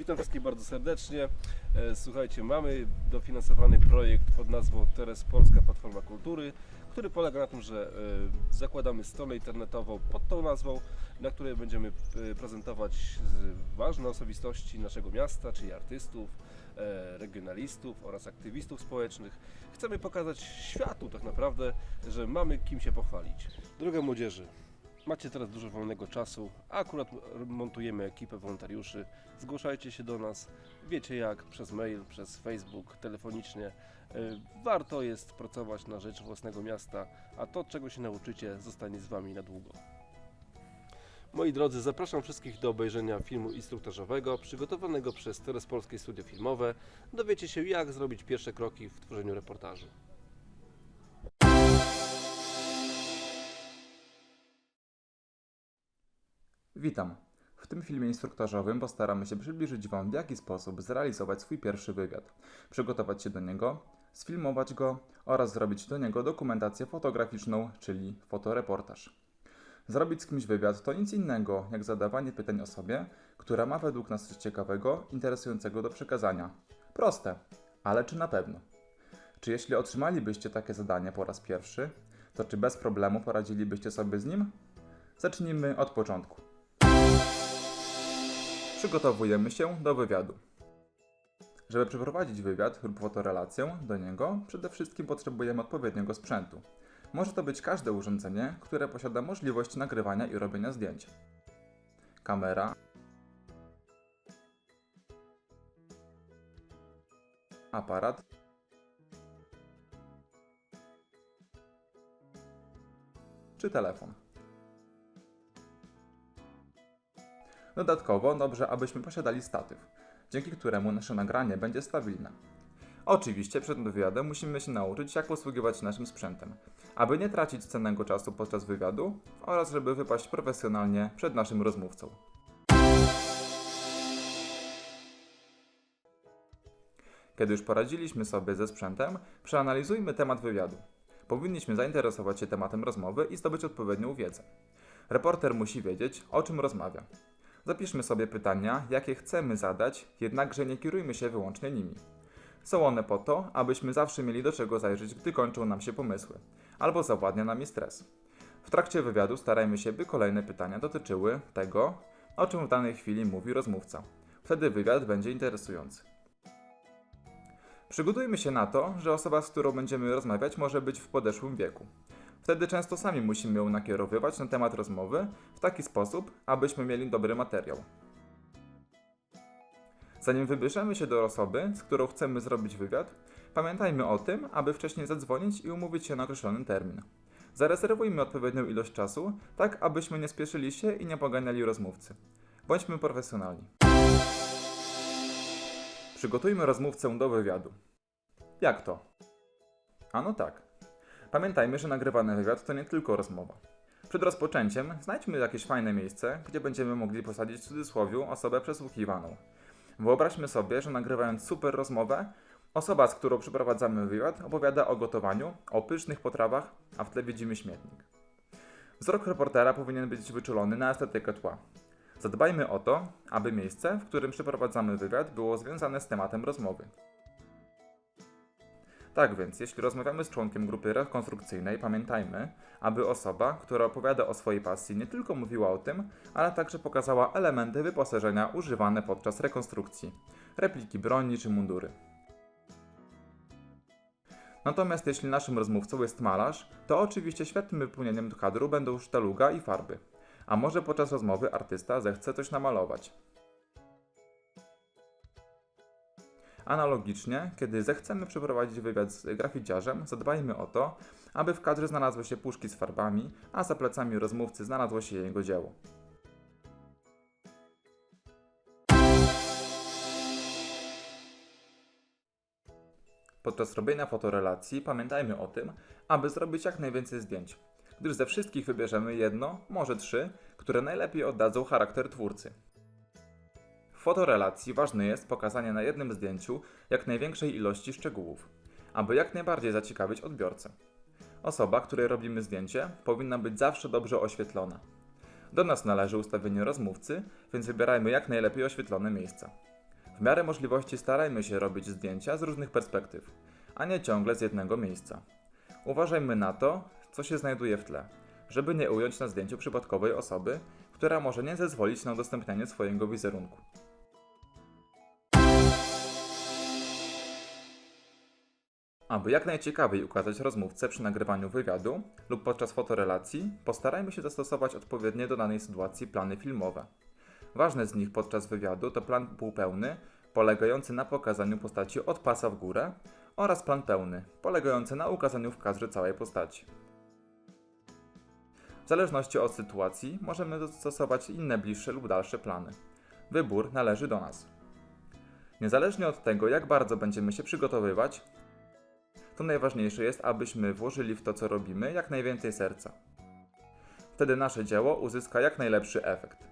Witam wszystkich bardzo serdecznie. E, Słuchajcie, mamy dofinansowany projekt pod nazwą Teres Polska Platforma Kultury, który polega na tym, że e, zakładamy stronę internetową pod tą nazwą, na której będziemy e, prezentować ważne osobistości naszego miasta, czyli artystów, regionalistów oraz aktywistów społecznych. Chcemy pokazać światu tak naprawdę, że mamy kim się pochwalić. Droga młodzieży, Macie teraz dużo wolnego czasu, a akurat montujemy ekipę wolontariuszy. Zgłaszajcie się do nas, wiecie jak, przez mail, przez Facebook, telefonicznie. Y, Warto jest pracować na rzecz własnego miasta, a to czego się nauczycie zostanie z Wami na długo. Moi drodzy, zapraszam wszystkich do obejrzenia filmu instruktażowego przygotowanego przez Teres Polskie Studio Filmowe. Dowiecie się jak zrobić pierwsze kroki w tworzeniu reportażu. Witam. W tym filmie instruktażowym postaramy się przybliżyć Wam, w jaki sposób zrealizować swój pierwszy wywiad, przygotować się do niego, sfilmować go oraz zrobić do niego dokumentację fotograficzną, czyli fotoreportaż. Zrobić z kimś wywiad to nic innego, jak zadawanie pytań osobie, która ma według nas coś ciekawego, interesującego do przekazania. Proste, ale czy na pewno? Czy jeśli otrzymalibyście takie zadanie po raz pierwszy, to czy bez problemu poradzilibyście sobie z nim? Zacznijmy od początku. Przygotowujemy się do wywiadu. Żeby przeprowadzić wywiad lub fotorelację do niego, przede wszystkim potrzebujemy odpowiedniego sprzętu. Może to być każde urządzenie, które posiada możliwość nagrywania i robienia zdjęć. Kamera, aparat, czy telefon. Dodatkowo dobrze, abyśmy posiadali statyw, dzięki któremu nasze nagranie będzie stabilne. Oczywiście przed wywiadem musimy się nauczyć, jak posługiwać się naszym sprzętem, aby nie tracić cennego czasu podczas wywiadu oraz żeby wypaść profesjonalnie przed naszym rozmówcą. Kiedy już poradziliśmy sobie ze sprzętem, przeanalizujmy temat wywiadu. Powinniśmy zainteresować się tematem rozmowy i zdobyć odpowiednią wiedzę. Reporter musi wiedzieć, o czym rozmawia. Zapiszmy sobie pytania, jakie chcemy zadać, jednakże nie kierujmy się wyłącznie nimi. Są one po to, abyśmy zawsze mieli do czego zajrzeć, gdy kończą nam się pomysły, albo zawładnia nami stres. W trakcie wywiadu starajmy się, by kolejne pytania dotyczyły tego, o czym w danej chwili mówi rozmówca. Wtedy wywiad będzie interesujący. Przygotujmy się na to, że osoba, z którą będziemy rozmawiać, może być w podeszłym wieku. Wtedy często sami musimy ją nakierowywać na temat rozmowy w taki sposób, abyśmy mieli dobry materiał. Zanim wybierzemy się do osoby, z którą chcemy zrobić wywiad, pamiętajmy o tym, aby wcześniej zadzwonić i umówić się na określony termin. Zarezerwujmy odpowiednią ilość czasu, tak abyśmy nie spieszyli się i nie poganiali rozmówcy. Bądźmy profesjonalni. Przygotujmy rozmówcę do wywiadu. Jak to? Ano tak. Pamiętajmy, że nagrywany wywiad to nie tylko rozmowa. Przed rozpoczęciem znajdźmy jakieś fajne miejsce, gdzie będziemy mogli posadzić w cudzysłowie osobę przesłuchiwaną. Wyobraźmy sobie, że nagrywając super rozmowę, osoba, z którą przeprowadzamy wywiad, opowiada o gotowaniu, o pysznych potrawach, a w tle widzimy śmietnik. Wzrok reportera powinien być wyczulony na estetykę tła. Zadbajmy o to, aby miejsce, w którym przeprowadzamy wywiad, było związane z tematem rozmowy. Tak więc, jeśli rozmawiamy z członkiem grupy rekonstrukcyjnej, pamiętajmy, aby osoba, która opowiada o swojej pasji, nie tylko mówiła o tym, ale także pokazała elementy wyposażenia używane podczas rekonstrukcji, repliki broni czy mundury. Natomiast jeśli naszym rozmówcą jest malarz, to oczywiście świetnym wypełnieniem kadru będą sztaluga i farby. A może podczas rozmowy artysta zechce coś namalować. Analogicznie, kiedy zechcemy przeprowadzić wywiad z graficiarzem, zadbajmy o to, aby w kadrze znalazły się puszki z farbami, a za plecami rozmówcy znalazło się jego dzieło. Podczas robienia fotorelacji pamiętajmy o tym, aby zrobić jak najwięcej zdjęć, gdyż ze wszystkich wybierzemy jedno, może trzy, które najlepiej oddadzą charakter twórcy. W fotorelacji ważne jest pokazanie na jednym zdjęciu jak największej ilości szczegółów, aby jak najbardziej zaciekawić odbiorcę. Osoba, której robimy zdjęcie, powinna być zawsze dobrze oświetlona. Do nas należy ustawienie rozmówcy, więc wybierajmy jak najlepiej oświetlone miejsca. W miarę możliwości starajmy się robić zdjęcia z różnych perspektyw, a nie ciągle z jednego miejsca. Uważajmy na to, co się znajduje w tle, żeby nie ująć na zdjęciu przypadkowej osoby, która może nie zezwolić na udostępnianie swojego wizerunku. Aby jak najciekawiej ukazać rozmówcę przy nagrywaniu wywiadu lub podczas fotorelacji, postarajmy się zastosować odpowiednie do danej sytuacji plany filmowe. Ważne z nich podczas wywiadu to plan półpełny, polegający na pokazaniu postaci od pasa w górę, oraz plan pełny, polegający na ukazaniu w kadrze całej postaci. W zależności od sytuacji możemy zastosować inne bliższe lub dalsze plany. Wybór należy do nas. Niezależnie od tego, jak bardzo będziemy się przygotowywać, to najważniejsze jest, abyśmy włożyli w to, co robimy, jak najwięcej serca. Wtedy nasze dzieło uzyska jak najlepszy efekt.